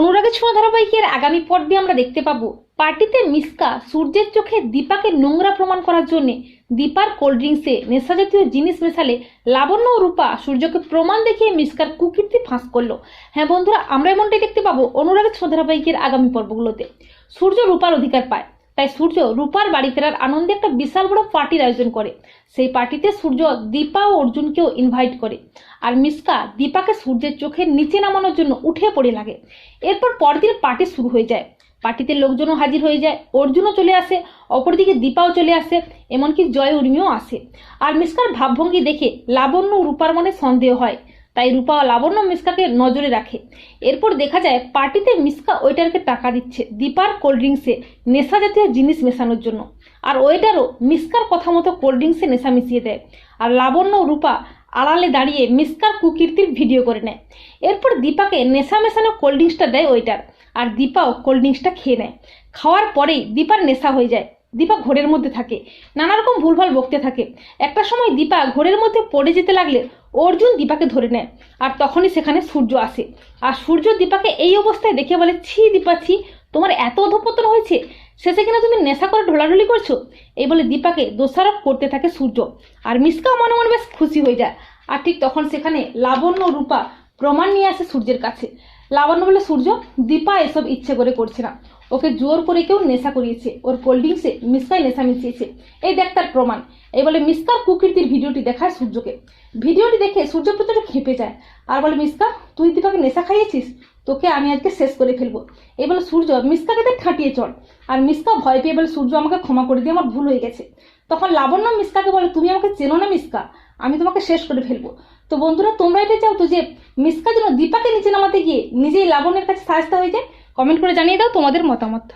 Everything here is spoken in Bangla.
অনুরাগের ছোঁয়া ধারাবাহিকের আগামী পর্বে আমরা দেখতে পাবো পার্টিতে মিসকা সূর্যের চোখে দীপাকে নোংরা প্রমাণ করার জন্য দীপার কোল্ড ড্রিঙ্কসে নেশা জাতীয় জিনিস মেশালে লাবণ্য ও রূপা সূর্যকে প্রমাণ দেখিয়ে মিসকার কুকীর্তি ফাঁস করল। হ্যাঁ বন্ধুরা, আমরা এমনটাই দেখতে পাবো অনুরাগের ছোঁয়া ধারাবাহিকের আগামী পর্বগুলোতে। সূর্য রূপার অধিকার পায়। তাই সূর্য রূপার বাড়ি ফেরার আনন্দে একটা বিশাল বড় পার্টির আয়োজন করে। সেই পার্টিতে সূর্য দীপা ও অর্জুনকেও ইনভাইট করে। আর মিসকা দীপাকে সূর্যের চোখের নিচে নামানোর জন্য উঠে পড়ে লাগে। এরপর পরদিন পার্টি শুরু হয়ে যায়। পার্টিতে লোকজনও হাজির হয়ে যায়, অর্জুনও চলে আসে, অপরদিকে দীপাও চলে আসে, এমনকি জয় উর্মিও আসে। আর মিসকার ভাবভঙ্গি দেখে লাবণ্য রূপার মনে সন্দেহ হয়। তাই রূপা ও লাবণ্য মিসকাকে নজরে রাখে। এরপর দেখা যায়, পার্টিতে মিসকা ওয়েটারকে টাকা দিচ্ছে, দীপার কোল্ড ড্রিঙ্কসে নেশা জাতীয় জিনিস মেশানোর জন্য। আর ওয়েটারও মিসকার কথা মতো কোল্ড ড্রিঙ্কসে নেশা মিশিয়ে দেয়। আর লাবণ্য রূপা আড়ালে দাঁড়িয়ে মিসকার কুকীর্তির ভিডিও করে নেয়। এরপর দীপাকে নেশা মেশানো কোল্ড ড্রিঙ্কসটা দেয় ওয়েটার। আর দীপাও কোল্ড ড্রিঙ্কসটা খেয়ে নেয়। খাওয়ার পরেই দীপার নেশা হয়ে যায়। দীপা ঘোরের মধ্যে থাকে নানা রকম ভুলভাল বকতে থাকে। একটা সময় দীপা ঘোরের মধ্যে পড়ে যেতে লাগলে অর্জুন দীপাকে ধরে নেয়, আর তখনই সেখানে সূর্য আসে। আর সূর্য দীপাকে এই অবস্থায় দেখে বলে, ছি দীপা, ছি, তোমার এত অধপতন হয়েছে, শেষে কিনা তুমি নেশা করে ঢোলাঢুলি করছ? এই বলে দীপাকে দোষারোপ করতে থাকে সূর্য, আর মিসকাও মনে মনে বেশ খুশি হয়ে যায়। আর ঠিক তখন সেখানে লাবণ্য রূপা প্রমাণ নিয়ে আসে সূর্যের কাছে। লাবণ্য বলে, সূর্য, দীপা এসব ইচ্ছে করে করছে না। ওকে জোর করে কেউ নেশা করিয়েছে। ওর কোল্ড ড্রিঙ্কসে মিসকাই নেশা মিশিয়েছে। এই দেখ তার প্রমাণ। এই বলে মিসকার কুকীর্তির ভিডিওটি দেখায় সূর্যকে। ভিডিওটি দেখে সূর্য প্রচুর খেপে যায়। আর বলে মিসকা তুই দীপাকে নেশা খাইয়েছিস? তোকে আমি আজকে শেষ করে ফেলব। এই বলে, সূর্য মিসকাকে দেখ ঠাটিয়ে চল। আর মিসকা ভয় পেয়ে বলে, সূর্য, আমাকে ক্ষমা করে দিয়ে আমার ভুল হয়ে গেছে। তখন লাবণ্য মিসকাকে বলে, তুমি আমাকে চেনো না মিসকা আমি তোমাকে শেষ করে ফেলব। তো বন্ধুরা, তোমরা এটা চাও তো যে মিসকা যেন দীপাকে নিচে নামাতে গিয়ে নিজেই লাবণ্যের কাছে সাজতে হয়ে যায়? কমেন্ট করে জানিয়ে দাও তোমাদের মতামত।